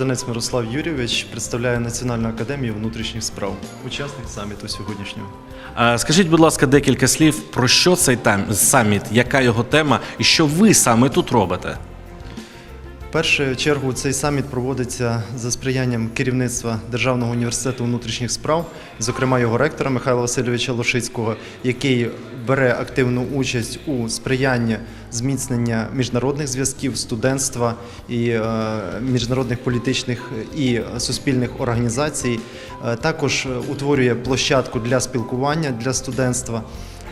Богданець Мирослав Юрійович представляє Національну академію внутрішніх справ, учасник саміту сьогоднішнього. Скажіть, будь ласка, декілька слів про що цей там саміт, яка його тема і що ви саме тут робите? Першу чергу цей саміт проводиться за сприянням керівництва Державного університету внутрішніх справ, зокрема його ректора Михайла Васильовича Лошицького, який бере активну участь у сприянні зміцнення міжнародних зв'язків, студентства і е, міжнародних політичних і суспільних організацій. Е, Також утворює площадку для спілкування для студентства.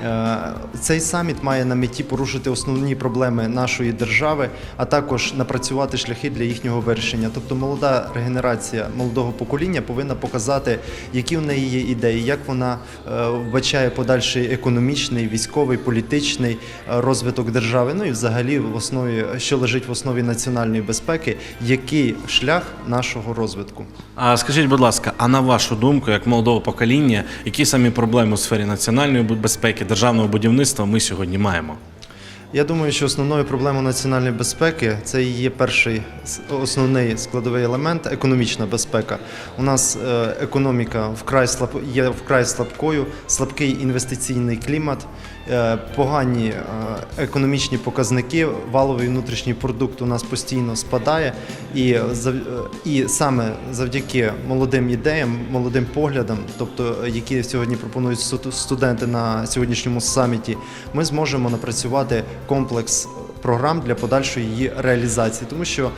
Е, Цей саміт має на меті порушити основні проблеми нашої держави, а також напрацювати шляхи для їхнього вирішення. Тобто, молода регенерація молодого покоління повинна показати, які в неї є ідеї, як вона е, вбачає подальший економічний, військовий, політичний е, розвиток держави. Ну і взагалі в основі, що лежить в основі національної безпеки, який шлях нашого розвитку. А скажіть, будь ласка, а на вашу думку, як молодого покоління, які самі проблеми у сфері національної безпеки, державного будівництва ми сьогодні маємо? Я думаю, що основною проблемою національної безпеки це є перший основний складовий елемент економічна безпека. У нас е, економіка вкрай слаб, є вкрай слабкою, слабкий інвестиційний клімат, е, погані е, економічні показники, валовий внутрішній продукт у нас постійно спадає, і, і саме завдяки молодим ідеям, молодим поглядам, тобто які сьогодні пропонують сту- студенти на сьогоднішньому саміті, ми зможемо напрацювати комплекс програм для подальшої її реалізації, тому що е,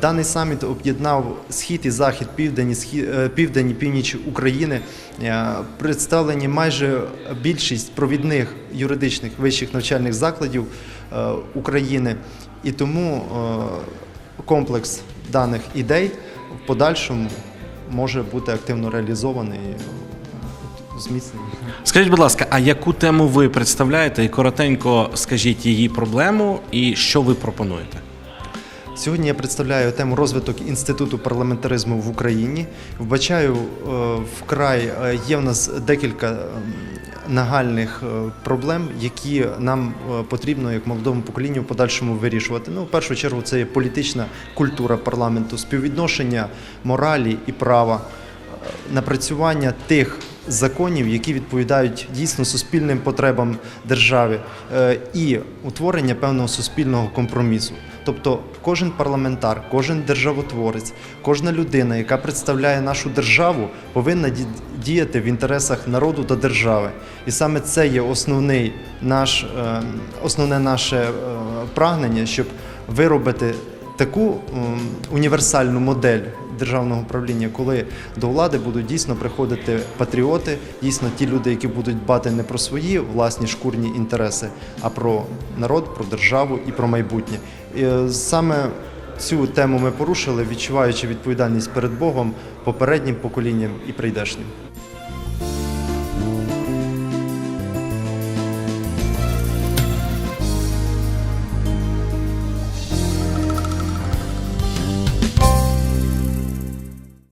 даний саміт об'єднав схід і захід, південь, і схід, е, південь і північ України. Е, представлені майже більшість провідних юридичних вищих навчальних закладів е, України, і тому е, комплекс даних ідей в подальшому може бути активно реалізований. Зміцнений. Скажіть, будь ласка, а яку тему ви представляєте і коротенько скажіть її проблему і що ви пропонуєте? Сьогодні я представляю тему розвиток інституту парламентаризму в Україні. Вбачаю е, вкрай е, є в нас декілька ем, нагальних е, проблем, які нам потрібно як молодому поколінню в подальшому вирішувати. Ну, в першу чергу, це є політична культура парламенту, співвідношення моралі і права, напрацювання тих законів, які відповідають дійсно суспільним потребам держави, е, і утворення певного суспільного компромісу. Тобто кожен парламентар, кожен державотворець, кожна людина, яка представляє нашу державу, повинна ді- діяти в інтересах народу та держави. І саме це є основний наш, е, основне наше е, прагнення, щоб виробити таку універсальну модель державного управління, коли до влади будуть дійсно приходити патріоти, дійсно ті люди, які будуть дбати не про свої власні шкурні інтереси, а про народ, про державу і про майбутнє. І е, саме цю тему ми порушили, відчуваючи відповідальність перед Богом, попереднім поколінням і прийдешнім.